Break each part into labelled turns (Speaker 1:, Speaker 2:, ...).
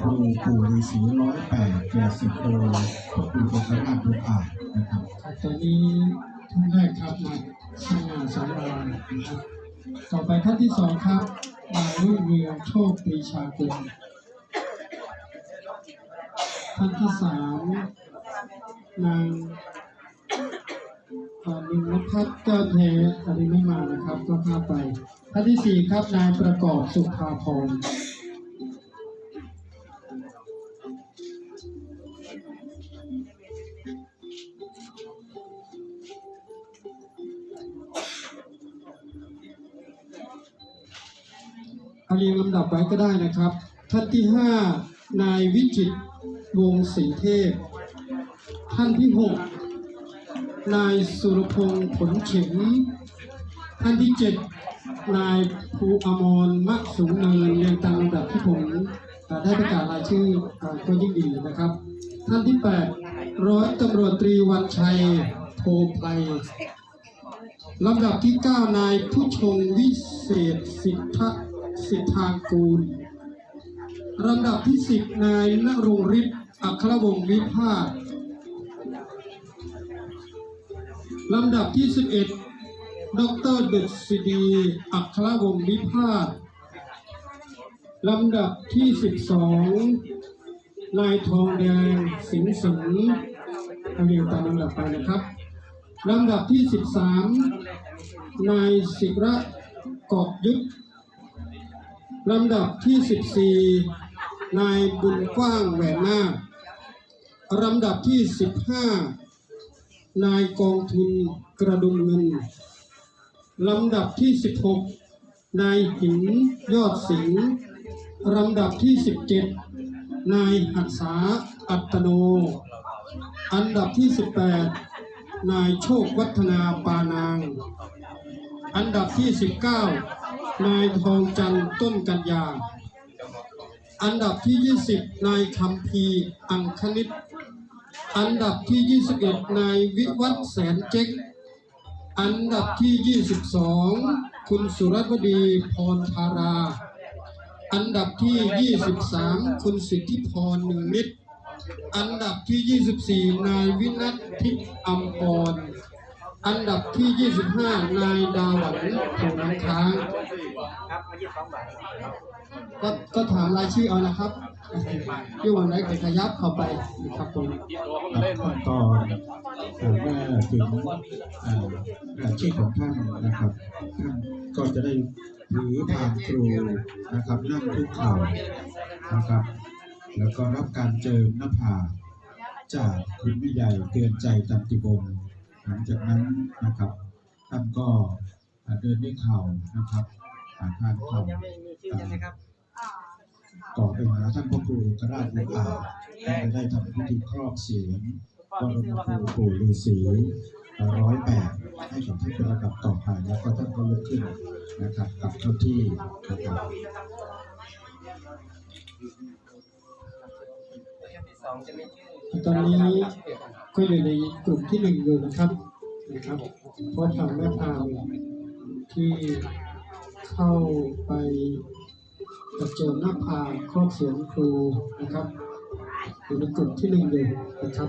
Speaker 1: ครูปู่ฤาษีร้อยแปดแก่สิบโลพ่อปู่องค์ราชบุอ่านนะครับ
Speaker 2: ตอนนี้ท่านแรกครับมาสง่าสำราญนะครับต่อไปท่านที่สองครับนายรุ่งเรืองโชคปรีชากุลท่านที่สามนางอ่าลินพัฒน์แก้วเทอันนี้ไม่มานะครับก็พาไปท่านที่สี่ครับนายประกอบสุภาพร เรียงลำดับไว้ก็ได้นะครับ ท่านที่ห้านายวิจิตวงศ์ศรีเทพ ท่านที่หกนายสุรพงศ์ผลเข็ม ท่านที่เจ็ดนายภูอมรมะสูงเนินเรียงตามลำดับที่ผมได้ประกาศรายชื่อเอ่อก็ยิ่งดีนะครับ ท่านที่แปดร้อยตำรวจตรีวันชัยโพไพรลำดับที่ 9 นายผู้ชงวิเศษสิทธ สิทธางกูลลำดับที่10นายนรงฤทธิ์อัครวงศ์วิภาคลำดับที่11ดดรดชศิดีอัครวงศ์วิภาคลำดับที่12นายทองแดงสิงห์สิงห์เรียงตามลำดับไปนะครับลำดับที่ 13 นายศิระกอบยุทธ ลำดับที่ 14 นายบุญกว้างแหวนนาคลำดับที่ 15 นายกองทุนกระดุมเงิน ลำดับที่ 16 นายหินยอดสิงลำดับที่ 17 นายหักษาอัตโน อันดับที่ 18 นายโชควัฒนาปานาง อันดับที่ 19 นายทองจันต้นกัญญา อันดับที่ 20 นายคำพีอังคณิต อันดับที่ 21 นายวิวัฒน์แสนเจ๊ก อันดับที่ 22 คุณสุรัตน์วดีพรธารา อันดับที่ 23 คุณสิทธิพรหนึ่งมิตรอันดับที่ 24 นายวินัททิพย์อัมพรอันดับที่ 25 นายดาวันผูน้ำค้าง ก็ก็ถามรายชื่อเอานะครับที่วันไหนก็ขยับเข้าไปนะครับตรงนี้
Speaker 1: ขั้นตอนเอ่อเมื่อถึงเอ่อรายชื่อของท่านนะครับท่านก็จะได้ถือพานครูนะครับนั่งคุกเข่านะครับ แล้วก็รับการเจิมหน้าผากจากคุณวิใหญ่เตือนใจตันติบงศ์หลังจากนั้นนะครับท่านก็อ่าเดินด้วยเข่านะครับ อ่าทานเข่าอ่าต่อไปหาท่านพระครูกราชบุอาท่านจะได้ทำพิธีครอบเสียงบรมครูปู่ฤาษีร้อยแปดให้กับท่านเป็นระดับต่อไปแล้วก็ท่านก็ลุกขึ้นนะครับกลับเข้าที่นะครับ
Speaker 2: ตอนนี้ก็อยู่ในกลุ่มที่หนึ่งอยู่นะครับนะครับเพราะทางแม่พราวที่ เข้าไปประโจมหน้าผาครอบเสียงครูนะครับอยู่ในกลุ่มที่หนึ่งอยู่นะครับ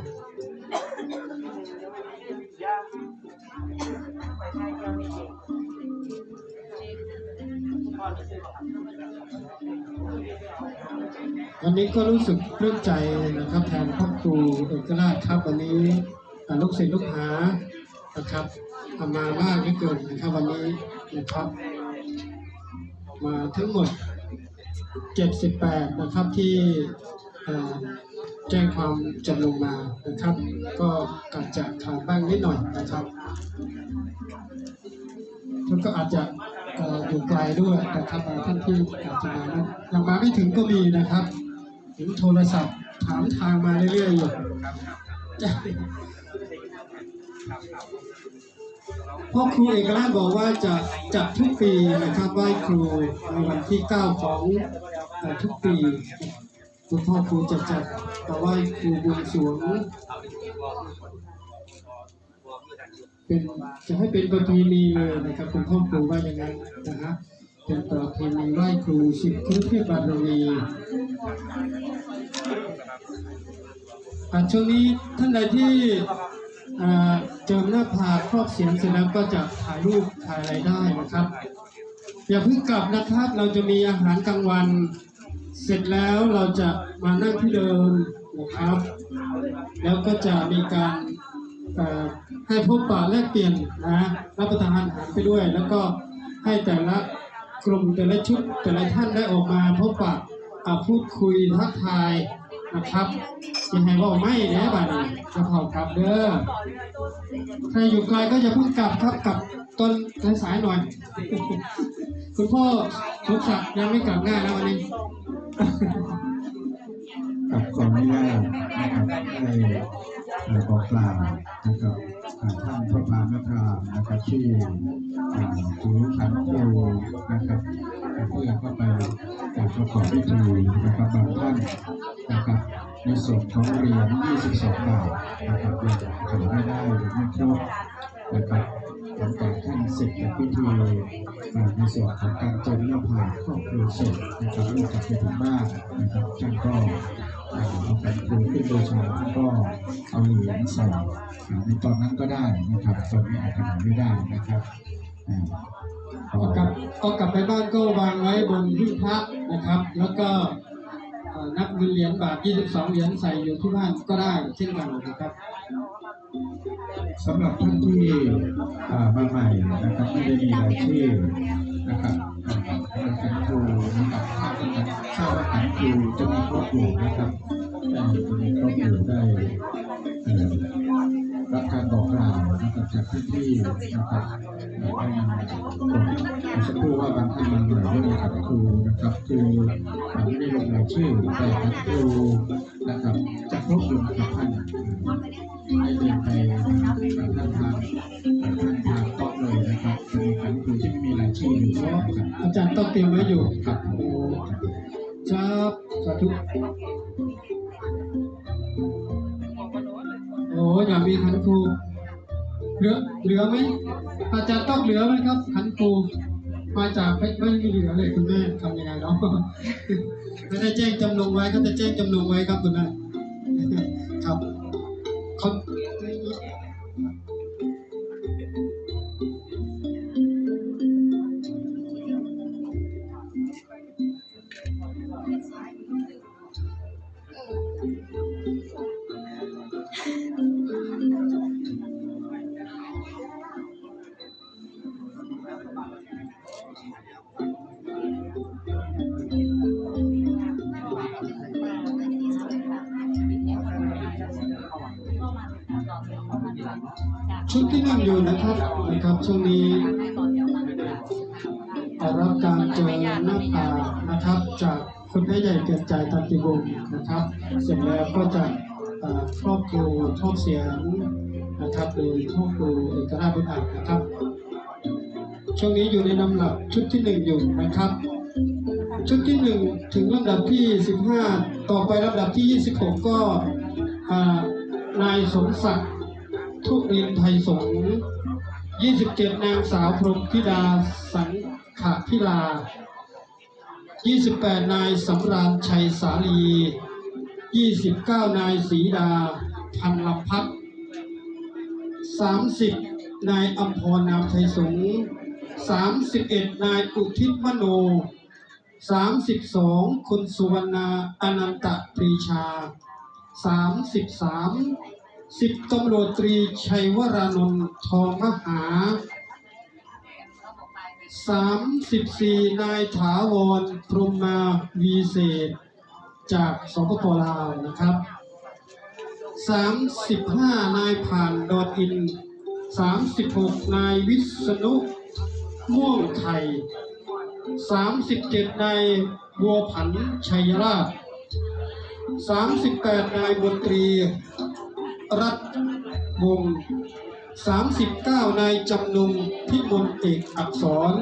Speaker 2: วันนี้ก็รู้สึกปลื้มใจนะครับแทนครอครูเอกราชครับวันนี้ลูกศิษย์ลูกหานะครับทำมามากเหลือเกินนะครับวันนี้นะครับ มาทั้งหมด 78 นะครับที่แจ้งความจำลงมานะครับ ก็อาจจะขาดบ้างนิดหน่อยนะครับแล้วก็อาจจะอยู่ไกลด้วยนะครับบางท่านที่อาจจะมายังมาไม่ถึงก็มีนะครับถึงโทรศัพท์ถามทางมาเรื่อยๆอยู่ พ่อครูเอกราชบอกว่าจะจัดทุกปีนะครับไหว้ครูในวันที่ 9 ของเอ่อทุกปีคุณพ่อครูจะจัดไหว้ครูบวงสรวงเป็นจะให้เป็นประเพณีเลยนะครับคุณพ่อครูว่าอย่างนั้นนะฮะเป็นประเพณีไหว้ครูสิบครุเทพบารมีอ่าช่วงนี้ท่านใดที่ เจิมหน้าผากครอบเสียงเสร็จแล้วก็จะถ่ายรูปถ่ายอะไรได้นะครับ อย่าเพิ่งกลับนะครับ เราจะมีอาหารกลางวัน เสร็จแล้วเราจะมานั่งที่เดิมนะครับ แล้วก็จะมีการให้พบปะแลกเปลี่ยนนะรับประทานอาหารไปด้วย แล้วก็ให้แต่ละกลุ่มแต่ละชุดแต่ละท่านได้ออกมาพบปะอ่าพูดคุยทักทาย นะครับยังไงว่าไม่แน่บ้านนี้จะเผากลับเด้อใครอยู่ไกลก็อย่าเพิ่งกลับครับกลับตอนสายๆหน่อย คุณพ่อสมศักดิ์ยังไม่กลับง่ายนะวันนี้
Speaker 1: กับขออนุญาตนะครับได้บอกกล่าวนะครับท่านพระพานัทามนะครับที่ถือขันครูนะครับ เพื่อเข้าไปอ่าประกอบพิธีนะครับบางท่านนะครับในส่วนของเหรียญ22 บาทนะครับยังขอไม่ได้หรือไม่ครบนะครับหลังจากท่านเสร็จจากพิธีในส่วนของการเจิมหน้าผากครอบครัวเสร็จนะครับลูกกลับไปถึงบ้านนะครับท่านก็เอาไปดูขึ้นบูชาแล้วก็เอาเหรียญใส่อ่าในตอนนั้นก็ได้นะครับตอนนี้อาจจะไม่ได้นะครับ อ่า
Speaker 2: เอากลับเอากลับไปบ้านก็วางไว้บนหิ้งพระนะครับ แล้วก็นับเงินเหรียญบาท 22 เหรียญใส่อยู่ที่บ้านก็ได้เช่นกันนะครับ
Speaker 1: สำหรับท่านที่มาใหม่นะครับไม่ได้มีรายชื่อนะครับอ่าขันครูนะครับถ้าท่านทราบว่าขันครูจะมีครอบอยู่นะครับจะมีครอบอยู่ได้ รับการบอกกล่าวนะครับจากที่ที่นะครับอ่อได้นผมสักครู่ว่าบางท่านมาใหม่ไม่มีขันครูนะครับคือไม่ได้ลงรายชื่อแต่ขันครูนะครับจะครบอยู่นะครับท่านให้เดินไปท่านทางท่านทางโต๊ะเลยนะครับจะมีขันครูที่ไม่มีรายชื่ออยู่นะครับ
Speaker 2: อาจารย์ต้องเตรียมไว้อยู่
Speaker 1: ครับ
Speaker 2: ลือเหลือไหมอาจารย์ต้องเหลือไหมครับ ขันครูมาจากเพชรไม่มีเหลือเลยคุณแม่ทำยังไงเนาะไม่ได้แจ้งจำนงไว้ก็จะแจ้งจำนงไว้ครับคุณแม่ ชุดที่นั่งอยู่นะครับนะครับช่วงนี้รับการเจอหน้าผานะครับ จากคุณแม่ใหญ่เกิดใจตันติวงศ์นะครับ เสร็จแล้วก็จะครอบครูทอบเสียงนะครับโดยครอบครูเอกราชบุญอัดนะครับ ช่วงนี้อยู่ในลำดับชุดที่หนึ่งอยู่นะครับ ชุดที่หนึ่งถึงลำดับที่สิบห้าต่อไปลำดับที่ยี่สิบหกก็นายสมศักดิ์ ทุรินไทยสงฆ์27 นางสาวพรหมธิดาสังขพิลา 28 นายสำราญชัยสาลี 29 นายศรีดา พันลำพัฒน์30 นายอัมพรนามไทยสงฆ์31 นายอุทิศมโน 32 คุณสุวรรณาอนันตปรีชา 33 สิบตำรวจตรีชัยวรานนท์ทองมหาสามสิบสี่นายถาวรพรหมาวีเศษ จากสปปลาวนะครับสามสิบห้านายผ่านดอนอินสามสิบหกนายวิษณุม่วงไทยสามสิบเจ็ดนายบัวผันชัยราชสามสิบแปดนายบนตรี รัฐวง39 นายจำนงพิมลเอกอักษร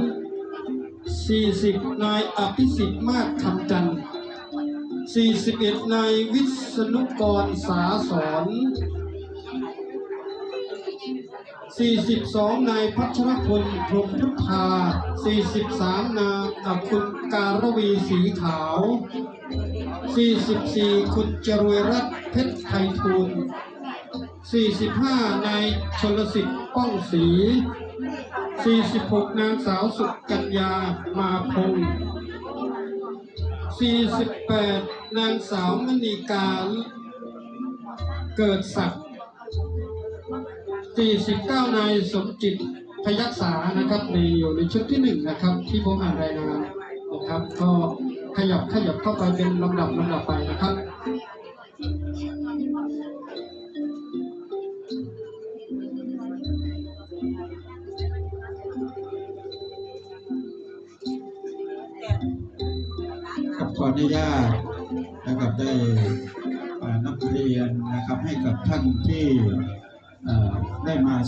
Speaker 2: 40 นายอภิสิทธิ์มากคำจันทร์41 นายวิษณุกรสาสอน42 นายพัชรพลพรมพุทธา 43 นางอคุณการวีสีขาว 44 คุณจรวยรัตน์เพชรไทยทูล 45 นายชลสิทธิ์ป้องศรี46 นางสาวสุกัญญามาพงศ์48 นางสาวมณีการเกิดศักดิ์49 นายสมจิตพยักษานะครับในอยู่ในชุดที่หนึ่งนะครับ ที่ผมอ่านรายงานนะครับ ก็ขยับขยับเข้าไปเป็นลำดับลำดับไปนะครับ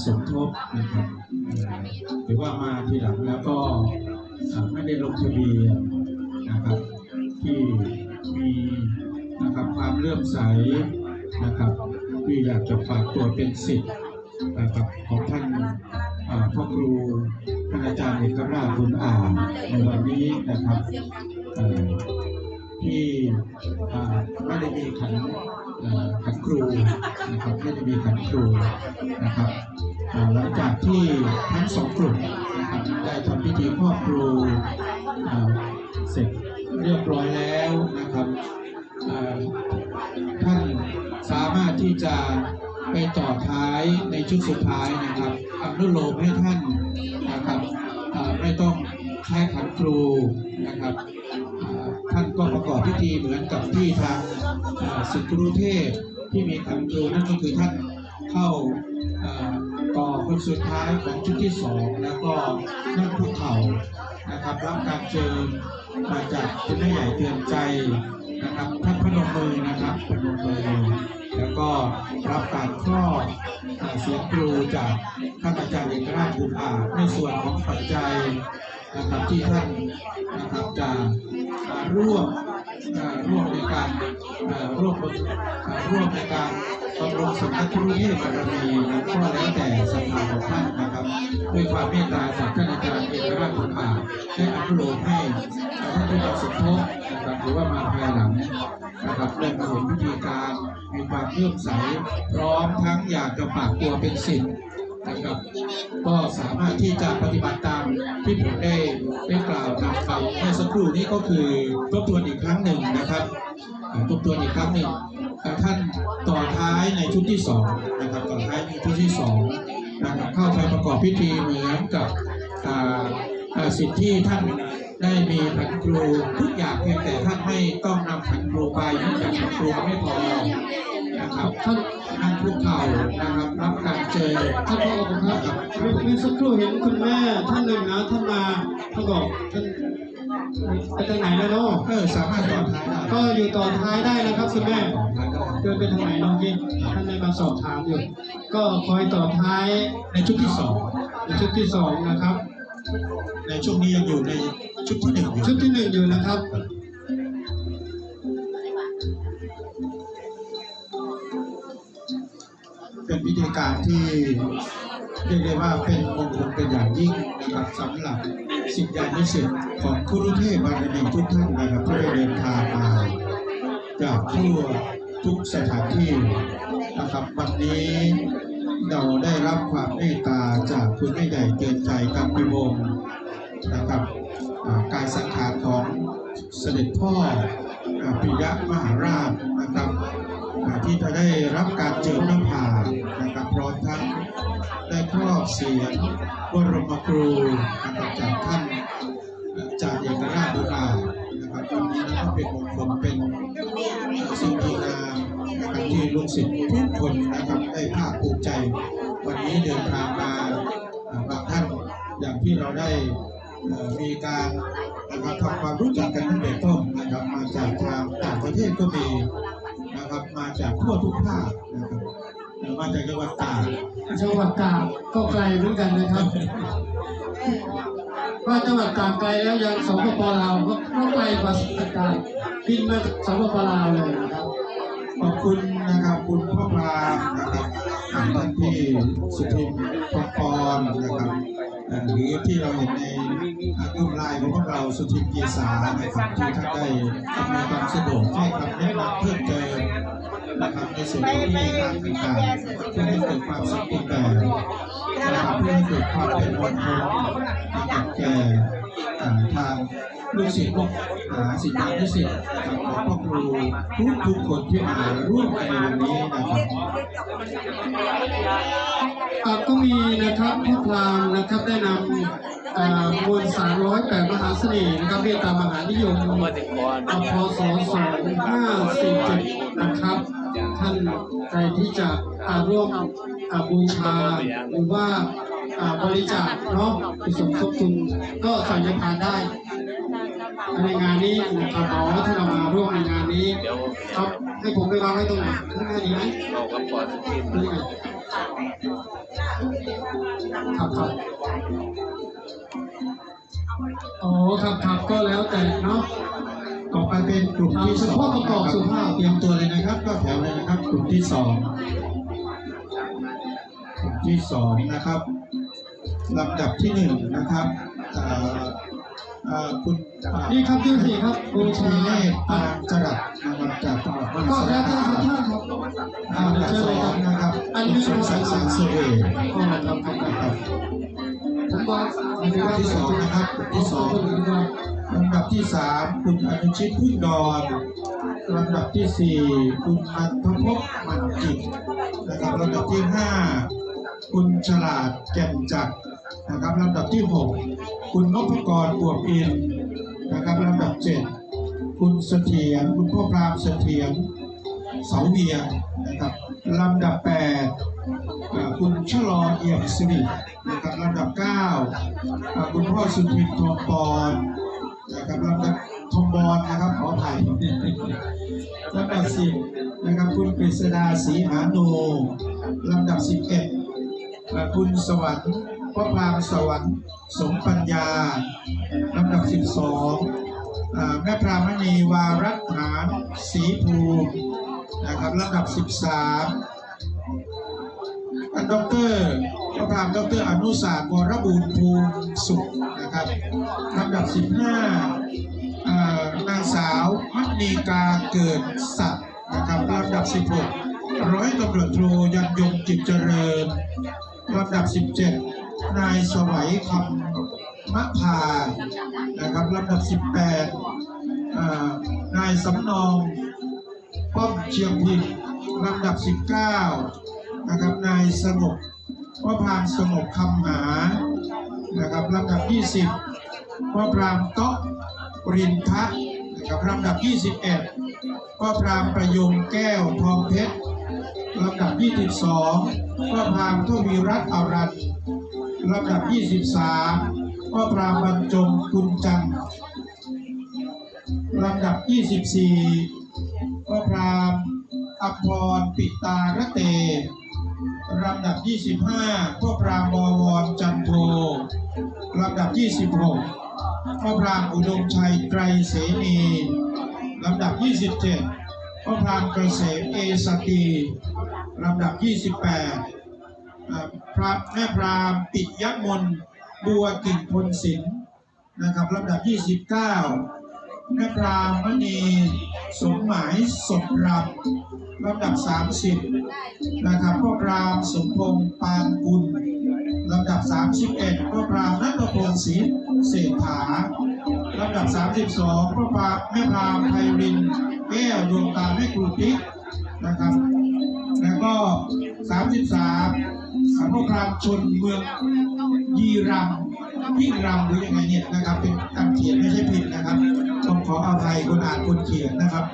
Speaker 1: สมทบนะครับหรือว่ามาทีหลังแล้วก็ไม่ได้ลงทะเบียนนะครับที่มีนะครับความเลื่อมใสนะครับที่อยากจะฝากตัวเป็นสิทธิ์นะครับของท่านพ่อครูท่านอาจารย์เอกราชบุญอ่านในวันนี้นะครับที่ไม่ได้มีขันขันครูนะครับไม่ได้มีขันครูนะครับ หลังจากที่ทั้งสองกลุ่มนะครับได้ทำพิธีครอบครูเสร็จเรียบร้อยแล้วนะครับท่านสามารถที่จะไปต่อท้ายในชุดสุดท้ายนะครับอนุโลมให้ท่านนะครับไม่ต้องใช้ขันครูนะครับอ่าท่านก็ประกอบพิธีเหมือนกับที่ทางสิทธิครุเทพที่มีคำครูนั่นก็คือท่าน เข้าต่อคนสุดท้ายของชุดที่สองแล้วก็นั่งคุกเข่านะครับรับการเชิญมาจากคุณแม่ใหญ่เตือนใจนะครับท่านพนมมือนะครับพนมมือแล้วก็รับการครอบเสียงครูจากท่านอาจารย์เอกราชบุญอาจในส่วนของปัจจัยนะครับที่ท่านนะครับจะร่วม ร่วมในการร่วมร่วมในการบำรุงสมณครุเทพบารมีนะก็แล้วแต่ศรัทธาของท่านนะครับ ด้วยความเมตตาจากท่านอาจารย์เอกราชบุญอาได้อนุโลมให้ท่านที่มาสมทบนะครับหรือว่ามาภายหลังนะครับได้มาเห็นพิธีการมีความเลื่อมใสพร้อมทั้งอยากจะฝากตัวเป็นศิษย์ นะครับก็สามารถที่จะปฏิบัติตามที่ผมได้ได้กล่าวนำไปเมื่อสักครู่นี้ก็คือทบทวนอีกครั้งหนึ่งนะครับทบทวนอีกครั้งหนึ่งท่านต่อท้ายในชุดที่สองนะครับต่อท้ายในชุดที่สองนะครับเข้าไปประกอบพิธีเหมือนกับอ่าสิที่ท่านได้มีผันครูทุกอย่างเพียงแต่ท่านไม่ต้องนำผันครูไปเนื่องจากผันครูไม่พอ นะครับท่านนั่งคุกเข่านะครับรับการเจอ
Speaker 2: ท่านพ่อครับเมื่อเมื่อสักครู่เห็นคุณแม่ท่านหนึ่งนะท่านมาท่านบอกท่านไปทางไหนแล้วเนาะ
Speaker 1: เออสามารถต่อท้ายได้
Speaker 2: ก็อยู่ต่อท้ายได้นะครับคุณแม่เดินไปทางไหนน้องกินท่านได้มาสอบถามอยู่ ก็คอยต่อท้าย
Speaker 1: ในชุดที่สอง
Speaker 2: ในชุดที่สองนะครับ
Speaker 1: ในช่วงนี้ยังอยู่ในชุดที่หนึ่งอยู่
Speaker 2: ชุดที่หนึ่งอยู่นะครับ
Speaker 1: การที่เรียกได้ว่าเป็นมงคลเป็นอย่างยิ่งนะครับสำหรับสิทธิานุสิทธิ์ของคุรุเทพบารมีทุกท่านนะครับที่ได้เดินทางมาจากทั่วทุกสถานที่นะครับวันนี้เราได้รับความเมตตาจากคุณแม่ใหญ่เตือนใจกำปิวงนะครับกายสังขารของเสด็จพ่อปิยะมหาราชนะครับที่จะได้รับการเจิมน้ำผ่าน พร้อมทั้งได้ครอบเสียงบรมครูนะครับจากท่านจากเอกราชบุรานะครับวันนี้นะครับเป็นมงคลเป็นสิ่งดีงามนะครับที่ลูกศิษย์ทุกคนนะครับได้ภาคภูมิใจ วันนี้เดินทางมาอ่าบางท่านอย่างที่เราได้มีการนะครับทำความรู้จักกันตั้งแต่ต้นนะครับมาจากทางต่างประเทศก็มีนะครับมาจากทั่วทุกภาคนะครับ มาจากจังหวัดตาก
Speaker 2: จังหวัดตากก็ไกลเหมือนกันนะครับว่าจังหวัดตากไกลแล้วยังสปปลาวก็ก็ไกลกว่าตากบินมาสปปลาวเลยนะครับ
Speaker 1: ขอบคุณนะครับคุณพ่อพรามนะครับท่านที่สุทินปกรณ์นะครับเอ่อหรือที่เราเห็นในกลุ่มไลน์ของพวกเราสุทินเกียสานะครับที่ท่านได้อำนวยความสะดวกให้คำแนะนำเพิ่มเติม นะครับในส่วนของวิธีการต่างๆเพื่อให้เกิดความสมบูรณ์แบบนะครับเพื่อให้เกิดความเป็นมงคลนะครับแก่อ่าทางลูกศิษย์ลูกหาศิษยานุศิษย์นะครับของพ่อครูทุกทุกๆคนที่มาร่วมในวันนี้นะครับ
Speaker 2: อะ ก็มีนะครับพ่อพรามนะครับได้นำอ่ามวลสารร้อยแปดมหาเสน่ห์นะครับเมตตามหานิยมอพศสองห้าสี่เจ็ดนะครับท่านใครที่จะอ่าร่วมอ่าบูชาหรือว่าอาบริจาคเนาะไปสมทบทุนก็สั่งยานได้ในงานนี้นะครับอ๋อถ้าเรามาร่วมในงานนี้ครับให้ผมไปวางไว้ตรงไหนข้างหน้าดีไหม
Speaker 3: เราก็พอสุทิน
Speaker 2: นี่ไง ครับครับอ๋อครับครับก็แล้วแต่เนาะ
Speaker 1: ต่อไปเป็นกลุ่มที่สอง
Speaker 2: พ่อประกอบสุภาพ
Speaker 1: เตรียมตัวเลยนะครับ ก็แถวเลยนะครับ กลุ่มที่สองกลุ่มที่สองนะครับลำดับที่หนึ่งนะครับอ่อเอ่อ คุณอ่า
Speaker 2: นี่ครับที่สี่ครับบู
Speaker 1: คุณ
Speaker 2: ชา
Speaker 1: ชีเนตปานจรัสนะครับจากจังหวัดมหา
Speaker 2: ก็
Speaker 1: สาร
Speaker 2: แล้วแต่
Speaker 1: คา
Speaker 2: ทุก
Speaker 1: ม
Speaker 2: ท่านครับ
Speaker 1: ลำดับสองนะครับคุณสมศักดิ์แสงเสวย์
Speaker 2: อ๋อครับครับครับผมว่า
Speaker 1: ลำดับที่สองนะครับกลุ่มที่สอง
Speaker 2: คนอื่นว่า
Speaker 1: ลำดับที่สามคุณอนุชิตพึ่งดอนลำดับที่สี่คุณนันทพบมันจิตนะครับลำดับที่ห้าคุณฉลาดแจ่มจักรนะครับลำดับที่หก คุณนพกรบวบอินนะครับลำดับเจ็ดคุณเสถียรคุณพ่อพรามเสถียรเสาเวียงนะครับลำดับแปดคุณชะลอเอี่ยมสิรินะครับลำดับเก้าคุณพ่อสุทินทองปอนนะครับลำดับทอมบอลนะครับขออภัยลำดับสิบนะครับคุณกฤษดาศรีหาโนลำดับสิบเอ็ดคุณสวรรค์ พระพรามสวรรค์สมปัญญาลำดับสิบสองแม่พรามณีวารัตหารศรีภูมินะครับลำดับสิบสามดอกเตอรพระพรามดอกเตอรอนุสาสตร์วรบูรณ์ภูมิสุขนะครับลำดับสิบห้านางสาวมัทนีกาเกิดสัตว์นะครับลำดับ 16 ร้อยตำรวจโทยันยงจิตเจริญลำดับ 17 นายสวัยคำมะพานะครับลำดับ 18 นายสำนองป้อมเชียงพินลำดับ 19 นะครับ นายสงบว่าพานสงบคำหา นะครับลำดับ 20 ว่าพรามโต๊ะรินทะนะครับลำดับ 21 ว่าพรามประยงแก้วทองเพชรลำดับ 22 ว่าพรามทวีรัตน์อารัน ลำดับ 23ว่าพราบรรจงคุณจันทร์ลำดับ 24ว่าพรามอภรปิตาระเตลำดับ 25พวกพรามบวรจันโทลำดับ 26พระพรามอุดมชัยไตรเสนีลำดับ 27พระพรามเกษมเอสตีลำดับ 28 พระแม่พรามปิยมนบัวกิ่งพลศิลป์นะครับลำดับ 29 แม่พรามมณีสมหมายสดรำลำดับ 30 นะครับพ่อพรามสมพงษ์ปานกุลลำดับ 31พ่อพรามนัทพงศ์ศรีเศรษฐาลำดับ 32พ่อพรามแม่พรามไพรินแก้วดวงตาแม่ครูติ๊กนะครับ แล้วก็ 33 พ่อพรามชนเมืองยีรัมยิ่งรำหรือยังไงเนี่ยนะครับ เป็นการเขียนไม่ใช่ผิดนะครับต้องขออภัยคนอ่านคนเขียนนะครับ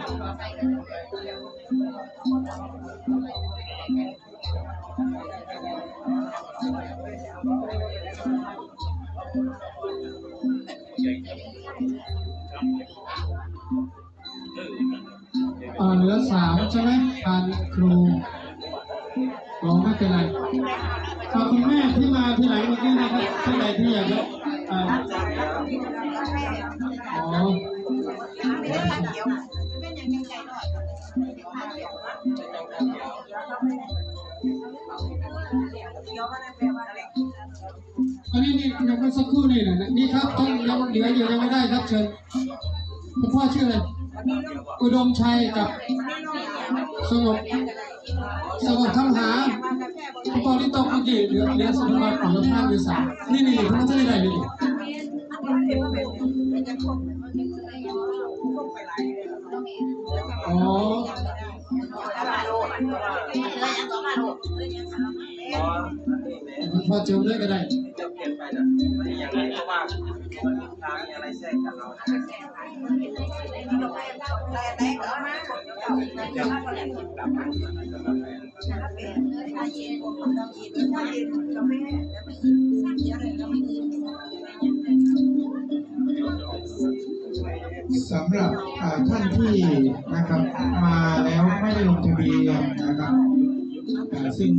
Speaker 2: อ่าเหลือสามใช่ไหมทานครู ม่ที่มาที่ไหนเมื่อกี้นะครับที่ไหนที่อยากจะอ่าอ๋อ
Speaker 4: เดี๋ยวมันจะเป็นอะไร
Speaker 2: อันนี้นี่ยังไม่สักครู่นี่นะนี่ครับท่านยังเหลืออยู่ยังไม่ได้ครับเชิญคุณพ่อชื่ออะไรอุดมชัยกับสงบสงบคำหา คุณพ่อที่ตกเมื่อกี้เหลือเหลือสมบัติของท่านอยู่สานี่นี่นี่ท่านจะได้ไหนนี่อ๋อพอเจิมด้วยก็ได้
Speaker 3: จะเปลี่ยนไปนะอย่างนี้เพราะว่ามันมีทางอะไรแทรกกับเรา นะ
Speaker 1: สำหรับอ่าท่านที่นะครับมาแล้วไม่ได้ลงทะเบียนนะครับซึ่ง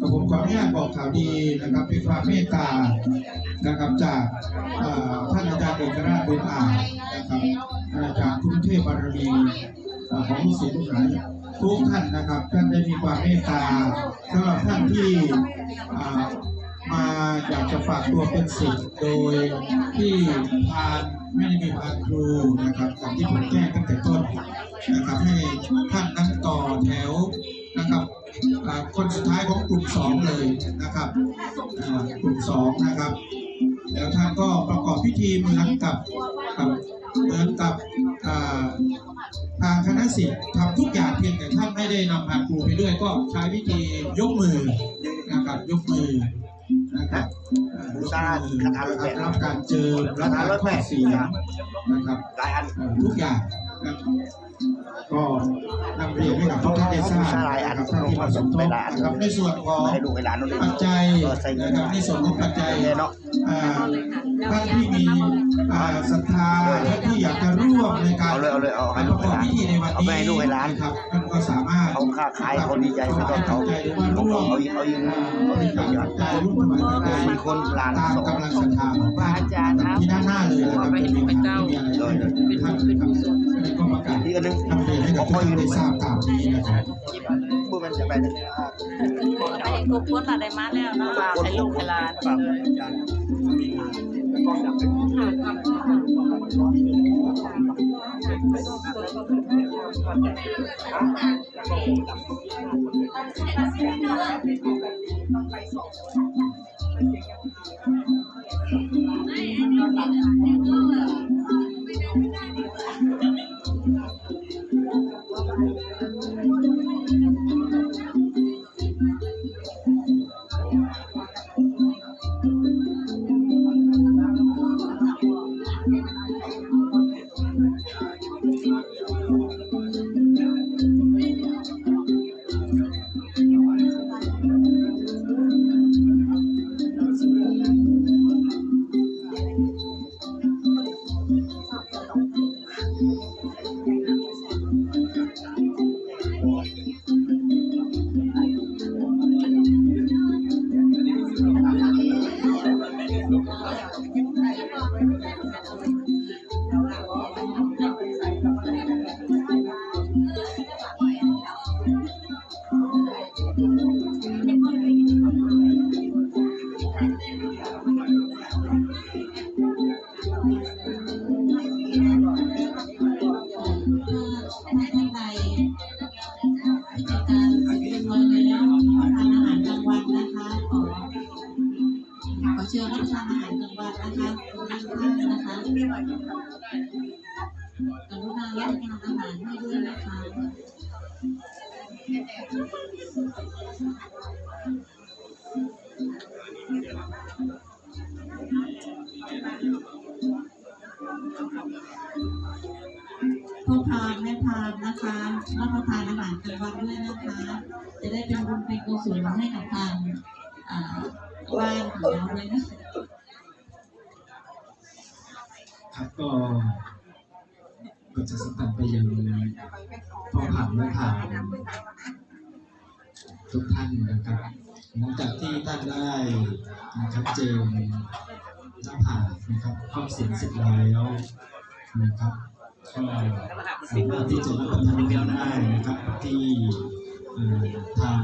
Speaker 1: กระผมขออนุญาตบอกข่าวดีนะครับเป็นความเมตตานะครับจากท่านอาจารย์เอกราชบุญอาจนะครับอาจารย์กรุงเทพบารมีของลูกศิษย์หาน ทุกท่านนะครับท่านได้มีความเมตตาสำหรับท่านที่มาอยากจะฝากตัวเป็นศิษย์โดยที่พานไม่ได้มีพานครูนะครับอย่างที่ผมแจ้งตั้งแต่ต้นนะครับให้ท่านนั้นต่อแถวนะครับคนสุดท้ายของกลุ่มสองเลยนะครับกลุ่มสองนะครับแล้วท่านก็ประกอบพิธีเหมือนกับเหมือนกับอ่า ทางคณะศิษย์ทำทุกอย่างเพียงแต่ท่านไม่ได้นำพานครูไปด้วยก็ใช้วิธียกมือนะครับยกมือนะครับอ่ายกมือนะครับรับการเจอรับการข้อเสียงนะครับ
Speaker 4: หลายอัน
Speaker 1: ทุกอย่างก็นำเรียนให้กับทุกท่านได้ทราบนะครับท่านที่มาสมทบนะครับในส่วนของปัจจัย
Speaker 4: ในะ
Speaker 1: ครับในส่วนของปัจจัย
Speaker 4: เนาะ
Speaker 1: อ่าท่านที่มีศรัทธาท่านที่อยาก ในการ
Speaker 4: เอาเลยเอาเลยเอาให้
Speaker 1: ป
Speaker 4: ลู
Speaker 1: ระ
Speaker 4: ก
Speaker 1: ก
Speaker 4: ให้
Speaker 1: อบ
Speaker 4: หลาน
Speaker 1: พิธีในวัน
Speaker 4: เอา
Speaker 1: นี้
Speaker 4: ไปให้ลูกให้หลาน
Speaker 1: นะครับท่านก็สามารถ
Speaker 4: เขาค้าขายเขาดีใจเขาต้องเขา
Speaker 1: ใจหรือว่าร่วม
Speaker 4: เขาเขายิง
Speaker 1: อ่าบริจาคปัจจัยร่วมถวายปัจจัย
Speaker 4: มีคนหลาน
Speaker 1: ตาม
Speaker 4: สอง
Speaker 1: กำลังศรัทธาของท่าน
Speaker 5: อาจารย์ครับ
Speaker 1: ที่ด้านหน้าเลยนะครับ
Speaker 5: ขอไปให้พระเจ้า
Speaker 1: มีอะไร
Speaker 4: เลยเลย
Speaker 1: เป็นท่านเป็นกุศลก็ประกาศ
Speaker 4: อีกอันหนึง
Speaker 1: นำเรียนให้กับทุกท่านได้ทราบตามนี้นะครับ
Speaker 4: บุมันจะไปทางนี้อ่า
Speaker 5: ไปให้ ทุกคนมาได้มาแล้วเนาะให้ลูกให้หลานเลย
Speaker 6: ท่ บุญเป็นกุศลให้กับทางอ่าบ้านของเราเลยนะคะ
Speaker 1: ครับก็ก็จะสตันไปยังพ่อผ่านแม่ผ่านทุกท่านนะครับหลังจากที่ท่านได้นะครับเจมหน้าผากนะครับครอบเสียงเสร็จแล้วนะครับก็สามารถที่จะรับประทานอาหารได้นะครับที่ ทาง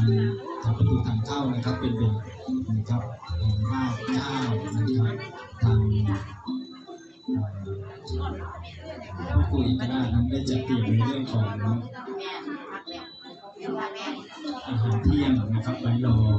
Speaker 1: ทางประตูทางเข้านะครับเป็นแบบนะ
Speaker 7: ครับห้าเก้า
Speaker 1: นะครับทางผู้คุยก
Speaker 7: นะครับได้จัดเตรียมเรื่องของอาหารเที่ยงนะครับไว้รอ